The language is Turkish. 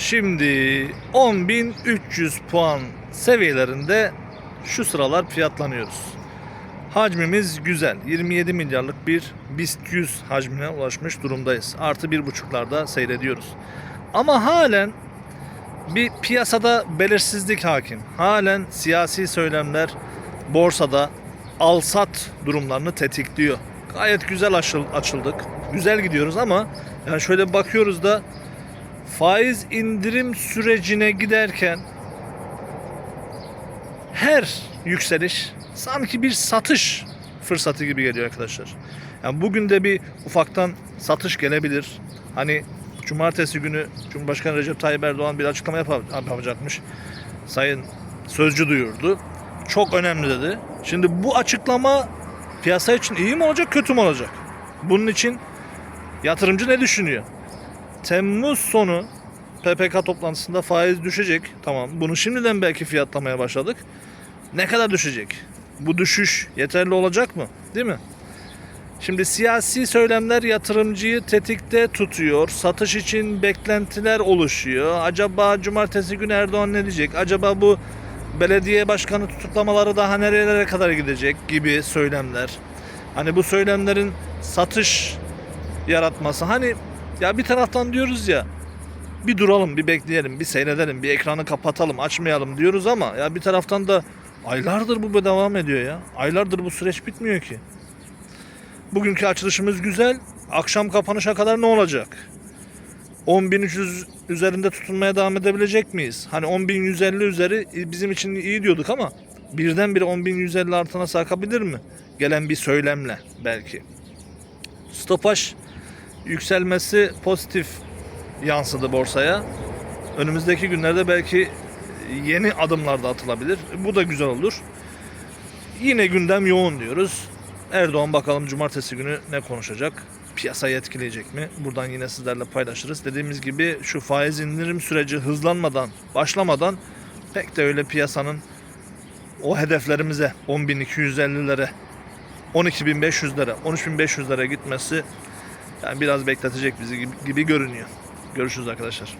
Şimdi 10.300 puan seviyelerinde şu sıralar fiyatlanıyoruz. Hacmimiz güzel. 27 milyarlık bir BIST 100 hacmine ulaşmış durumdayız. Artı bir buçuklarda seyrediyoruz. Ama halen bir piyasada belirsizlik hakim. Halen siyasi söylemler borsada al-sat durumlarını tetikliyor. Gayet güzel açıl- açıldık. Güzel gidiyoruz ama yani şöyle bakıyoruz da faiz indirim sürecine giderken her yükseliş sanki bir satış fırsatı gibi geliyor arkadaşlar. Yani bugün de bir ufaktan satış gelebilir. Hani cumartesi günü Cumhurbaşkanı Recep Tayyip Erdoğan bir açıklama yapa- yapacakmış. Sayın Sözcü duyurdu. Çok önemli dedi. Şimdi bu açıklama piyasa için iyi mi olacak, kötü mü olacak? Bunun için yatırımcı ne düşünüyor? Temmuz sonu PPK toplantısında faiz düşecek. Tamam. Bunu şimdiden belki fiyatlamaya başladık. Ne kadar düşecek? Bu düşüş yeterli olacak mı? Değil mi? Şimdi siyasi söylemler yatırımcıyı tetikte tutuyor. Satış için beklentiler oluşuyor. Acaba cumartesi günü Erdoğan ne diyecek? Acaba bu belediye başkanı tutuklamaları daha nerelere kadar gidecek gibi söylemler. Hani bu söylemlerin satış yaratması. Hani ya bir taraftan diyoruz ya bir duralım, bir bekleyelim, bir seyredelim, bir ekranı kapatalım, açmayalım diyoruz ama ya bir taraftan da aylardır bu devam ediyor ya. Aylardır bu süreç bitmiyor ki. Bugünkü açılışımız güzel. Akşam kapanışa kadar ne olacak? 10.300 üzerinde tutunmaya devam edebilecek miyiz? Hani 10.150 üzeri bizim için iyi diyorduk ama birdenbire 10.150 altına sarkabilir mi? Gelen bir söylemle belki. Stopaj yükselmesi pozitif yansıdı borsaya. Önümüzdeki günlerde belki yeni adımlar da atılabilir. Bu da güzel olur. Yine gündem yoğun diyoruz. Erdoğan bakalım cumartesi günü ne konuşacak? Piyasayı etkileyecek mi? Buradan yine sizlerle paylaşırız. Dediğimiz gibi şu faiz indirim süreci hızlanmadan, başlamadan pek de öyle piyasanın o hedeflerimize 10.250'lere 12.500'lere, 13.500'lere gitmesi yani biraz bekletecek bizi gibi, gibi görünüyor. Görüşürüz arkadaşlar.